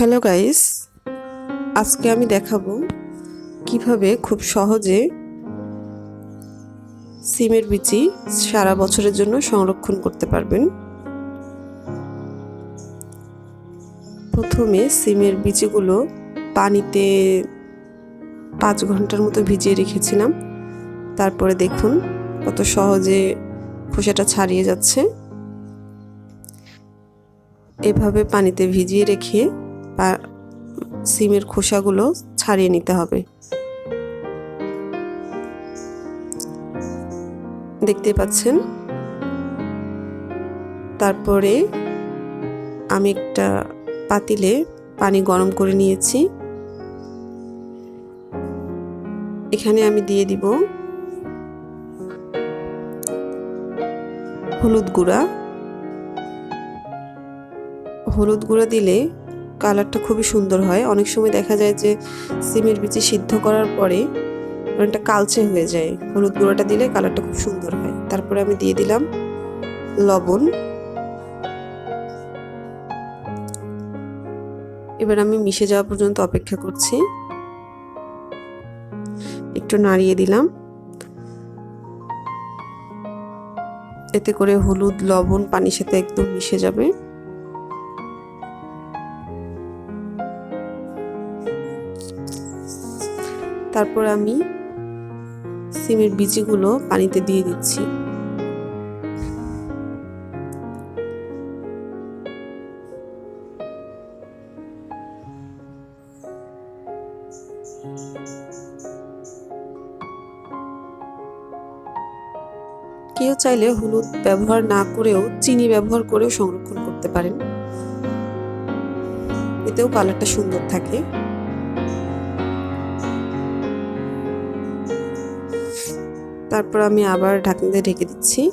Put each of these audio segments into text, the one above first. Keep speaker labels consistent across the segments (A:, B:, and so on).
A: Hello guys আজকে আমি দেখাবো কীভাবে খুব সহজে সিমের বিচি সারা বছরের জন্য সংরক্ষণ করতে পারবেন। প্রথমে সিমের বিচিগুলো পানিতে পাঁচ ঘণ্টার মতো ভিজিয়ে রেখেছিলাম। তারপরে দেখুন কত সহজে খোসাটা ছাড়িয়ে যাচ্ছে। এভাবে পানিতে ভিজিয়ে রেখে সিমের খোসাগুলো ছাড়িয়ে নিতে হবে। দেখতে পাচ্ছেন? তারপরে আমি একটা পাতিলে পানি গরম করে নিয়েছি। এখানে আমি দিয়ে দিব হলুদ গুঁড়া। হলুদ গুঁড়া দিলে কালারটা খুবই সুন্দর হয়। অনেক সময় দেখা যায় যে সিমের বিচি সিদ্ধ করার পরে অনেকটা কালচে হয়ে যায়। হলুদ গুঁড়োটা দিলে কালারটা খুব সুন্দর হয়। তারপরে আমি দিয়ে দিলাম লবণ। এবার আমি মিশে যাওয়া পর্যন্ত অপেক্ষা করছি। একটু নাড়িয়ে দিলাম। এতে করে হলুদ, লবণ, পানির সাথে একদম মিশে যাবে। তারপর আমি সিমের বীজগুলো পানিতে দিয়ে দিচ্ছি। কেউ চাইলে হলুদ ব্যবহার না করেও চিনি ব্যবহার করেও সংরক্ষণ করতে পারেন। এতেও কালারটা সুন্দর থাকে। তারপর আমি আবার ঢাকনা দিয়ে ঢেকে দিচ্ছি।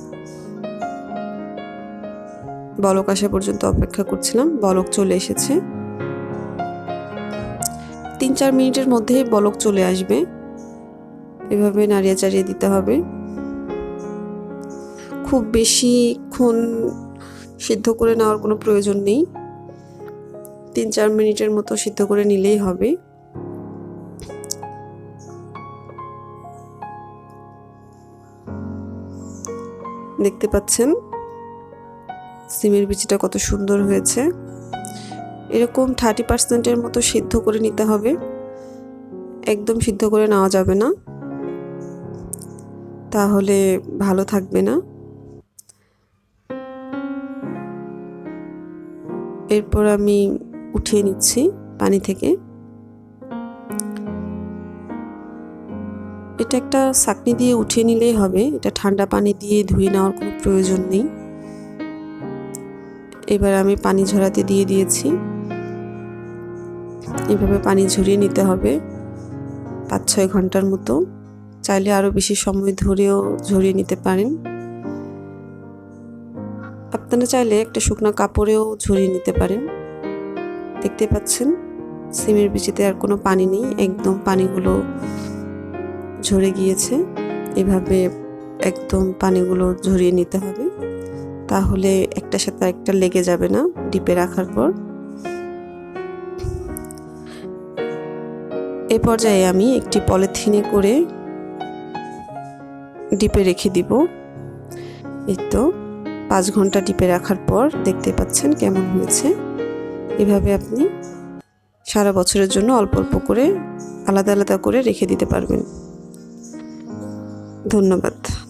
A: বলক আসা পর্যন্ত অপেক্ষা করছিলাম, বলক চলে এসেছে। তিন চার মিনিটের মধ্যেই বলক চলে আসবে। এভাবে নাড়িয়ে চাড়িয়ে দিতে হবে। খুব বেশিক্ষণ সিদ্ধ করে নেওয়ার কোনো প্রয়োজন নেই। তিন চার মিনিটের মতো সিদ্ধ করে নিলেই হবে। দেখতে পাচ্ছেন? সিমের বিচিটা কত সুন্দর হয়েছে। এরকম থার্টি পার্সেন্টের মতো সিদ্ধ করে নিতে হবে। একদম সিদ্ধ করে নেওয়া যাবে না। তাহলে ভালো থাকবে না। এরপর আমি উঠিয়ে নিচ্ছি পানি থেকে। এটা একটা ছাকনি দিয়ে উঠিয়ে নিলেই হবে। এটা ঠান্ডা পানি দিয়ে ধুয়ে নেওয়ার কোনো প্রয়োজন নেই। এবার আমি পানি ঝরাতে দিয়ে দিয়েছি। এভাবে পানি ঝরিয়ে নিতে হবে পাঁচ ছয় ঘণ্টার মতো। চাইলে আরও বেশি সময় ধরেও ঝরিয়ে নিতে পারেন। আপনারা চাইলে একটা শুকনো কাপড়েও ঝরিয়ে নিতে পারেন। দেখতে পাচ্ছেন? সিমের বিচিতে আর কোনো পানি নেই। একদম পানিগুলো ঝরে গিয়েছে, এভাবে একদম পানিগুলো ঝরিয়ে নিতে হবে। তাহলে একটা সাথে একটা লেগে যাবে না ডিপে রাখার পর। এ পর্যায়ে আমি একটি পলিথিনে করে ডিপে রেখে দিব। এই তো, পাঁচ ঘণ্টা ডিপে রাখার পর দেখতে পাচ্ছেন কেমন হয়েছে। এভাবে আপনি সারা বছরের জন্য অল্প অল্প করে আলাদা আলাদা করে রেখে দিতে পারবেন। ধন্যবাদ।